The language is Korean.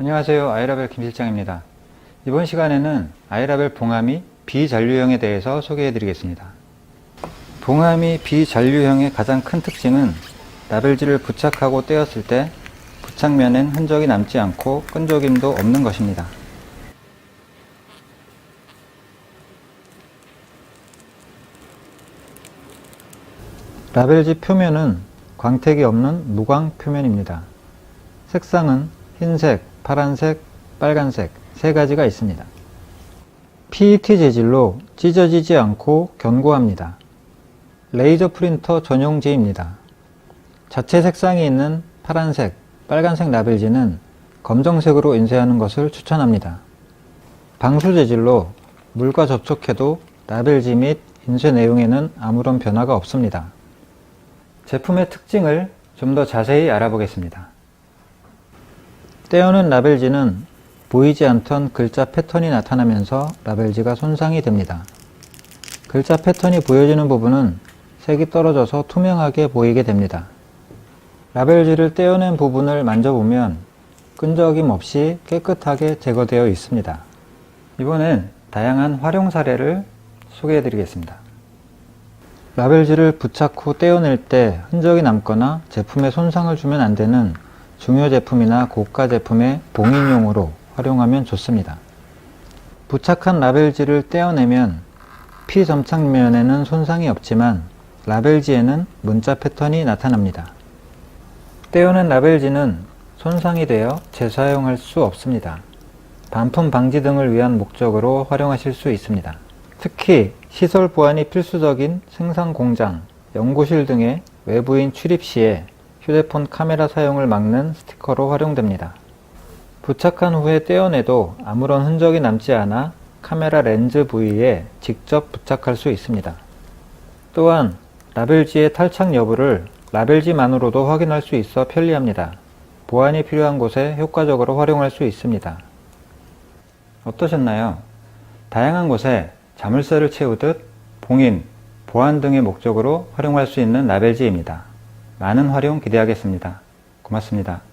안녕하세요. 아이라벨 김 실장입니다. 이번 시간에는 아이라벨 봉함이 비전류형에 대해서 소개해 드리겠습니다. 봉함이 비전류형의 가장 큰 특징은 라벨지를 부착하고 떼었을 때 부착면엔 흔적이 남지 않고 끈적임도 없는 것입니다. 라벨지 표면은 광택이 없는 무광 표면입니다. 색상은 흰색, 파란색, 빨간색 세 가지가 있습니다. PET 재질로 찢어지지 않고 견고합니다. 레이저 프린터 전용지입니다. 자체 색상이 있는 파란색, 빨간색 라벨지는 검정색으로 인쇄하는 것을 추천합니다. 방수 재질로 물과 접촉해도 라벨지 및 인쇄 내용에는 아무런 변화가 없습니다. 제품의 특징을 좀 더 자세히 알아보겠습니다. 떼어낸 라벨지는 보이지 않던 글자 패턴이 나타나면서 라벨지가 손상이 됩니다. 글자 패턴이 보여지는 부분은 색이 떨어져서 투명하게 보이게 됩니다. 라벨지를 떼어낸 부분을 만져보면 끈적임 없이 깨끗하게 제거되어 있습니다. 이번엔 다양한 활용 사례를 소개해 드리겠습니다. 라벨지를 부착 후 떼어낼 때 흔적이 남거나 제품에 손상을 주면 안 되는 중요 제품이나 고가 제품의 봉인용으로 활용하면 좋습니다. 부착한 라벨지를 떼어내면 피 점착면에는 손상이 없지만 라벨지에는 문자 패턴이 나타납니다. 떼어낸 라벨지는 손상이 되어 재사용할 수 없습니다. 반품 방지 등을 위한 목적으로 활용하실 수 있습니다. 특히 시설 보안이 필수적인 생산 공장, 연구실 등의 외부인 출입 시에 휴대폰 카메라 사용을 막는 스티커로 활용됩니다. 부착한 후에 떼어내도 아무런 흔적이 남지 않아 카메라 렌즈 부위에 직접 부착할 수 있습니다. 또한 라벨지의 탈착 여부를 라벨지만으로도 확인할 수 있어 편리합니다. 보안이 필요한 곳에 효과적으로 활용할 수 있습니다. 어떠셨나요? 다양한 곳에 자물쇠를 채우듯 봉인, 보안 등의 목적으로 활용할 수 있는 라벨지입니다. 많은 활용 기대하겠습니다. 고맙습니다.